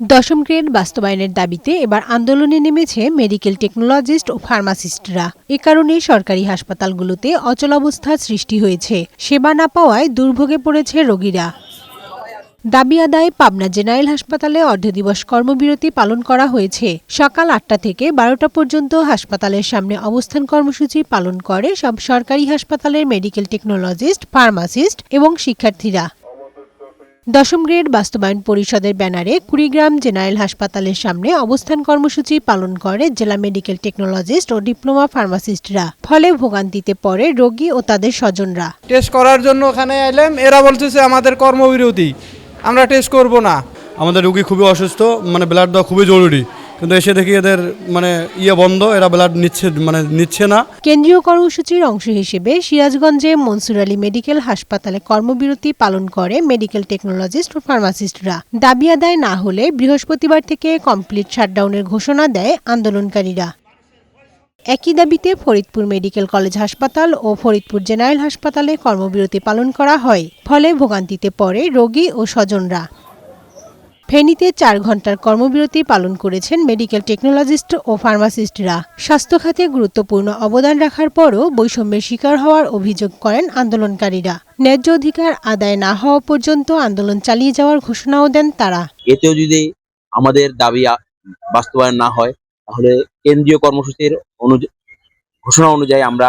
দশম গ্রেড বাস্তবায়নের দাবিতে এবার আন্দোলনে নেমেছে মেডিকেল টেকনোলজিস্ট ও ফার্মাসিস্টরা। এ কারণে সরকারি হাসপাতালগুলোতে অচলাবস্থার সৃষ্টি হয়েছে। সেবা না পাওয়ায় দুর্ভোগে পড়েছে রোগীরা। দাবি আদায়ে পাবনা জেনারেল হাসপাতালে অর্ধদিবস কর্মবিরতি পালন করা হয়েছে। সকাল আটটা থেকে বারোটা পর্যন্ত হাসপাতালের সামনে অবস্থান কর্মসূচি পালন করে সব সরকারি হাসপাতালের মেডিকেল টেকনোলজিস্ট, ফার্মাসিস্ট এবং শিক্ষার্থীরা। দশম গ্রেড বাস্তবায়ন পরিষদের ব্যানারে কুড়িগ্রাম জেনারেল হাসপাতালের সামনে অবস্থান কর্মসূচি পালন করে জেলা মেডিকেল টেকনোলজিস্ট ও ডিপ্লোমা ফার্মাসিস্টরা। ফলে ভোগান্তিতে পড়ে রোগী ও তাদের স্বজনরা। টেস্ট করার জন্য ওখানে এলাম এরা বলতেছে আমাদের কর্মবিরোধী আমরা টেস্ট করব না। আমাদের রোগী খুবই অসুস্থ মানে ব্লাড দেওয়া খুবই জরুরি। কিন্তু এসে দেখি এদের মানে ইয়ে বন্ধ, এরা ব্লাড নিচ্ছে মানে নিচ্ছে না। কেন্দ্রীয় কর্মসূচির অংশ হিসেবে সিরাজগঞ্জে মনসুর আলী মেডিকেল হাসপাতালে কর্মবিরতি পালন করে মেডিকেল টেকনোলজিস্ট ও ফার্মাসিস্টরা। দাবি আদায় না হলে বৃহস্পতিবার থেকে কমপ্লিট শাটডাউনের ঘোষণা দেয় আন্দোলনকারীরা। একই দাবিতে ফরিদপুর মেডিকেল কলেজ হাসপাতাল ও ফরিদপুর জেনারেল হাসপাতালে কর্মবিরতি পালন করা হয়। ফলে ভোগান্তিতে পড়ে রোগী ও স্বজনরা। ফেনীতে চার ঘণ্টার কর্মবিরতি পালন করেছেন মেডিকেল টেকনোলজিস্ট ও ফার্মাসিস্টরা। স্বাস্থ্য খাতে গুরুত্বপূর্ণ অবদান রাখার পরও বৈষম্যের শিকার হওয়ার অভিযোগ করেন আন্দোলনকারীরা। ন্যায্য অধিকার আদায় না হওয়া পর্যন্ত আন্দোলন চালিয়ে যাওয়ার ঘোষণাও দেন তারা। এতেও যদি আমাদের দাবি বাস্তবায়ন না হয়, তাহলে কেন্দ্রীয় কর্মসূচির ঘোষণা অনুযায়ী আমরা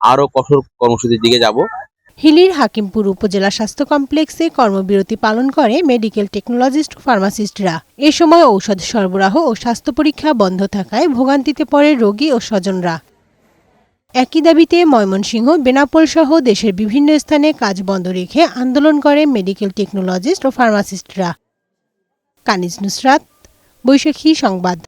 আরও কঠোর কর্মসূচির দিকে যাব। হিলির হাকিমপুর উপজেলা স্বাস্থ্য কমপ্লেক্সে কর্মবিরতি পালন করে মেডিকেল টেকনোলজিস্ট ও ফার্মাসিস্টরা। এ সময় ঔষধ সরবরাহ ও স্বাস্থ্য পরীক্ষা বন্ধ থাকায় ভোগান্তিতে পড়ে রোগী ও স্বজনরা। একই দাবিতে ময়মনসিংহ, বেনাপোল সহ দেশের বিভিন্ন স্থানে কাজ বন্ধ রেখে আন্দোলন করে মেডিকেল টেকনোলজিস্ট ও ফার্মাসিস্টরা। কানিজ নুসরাত, বৈশাখী সংবাদ।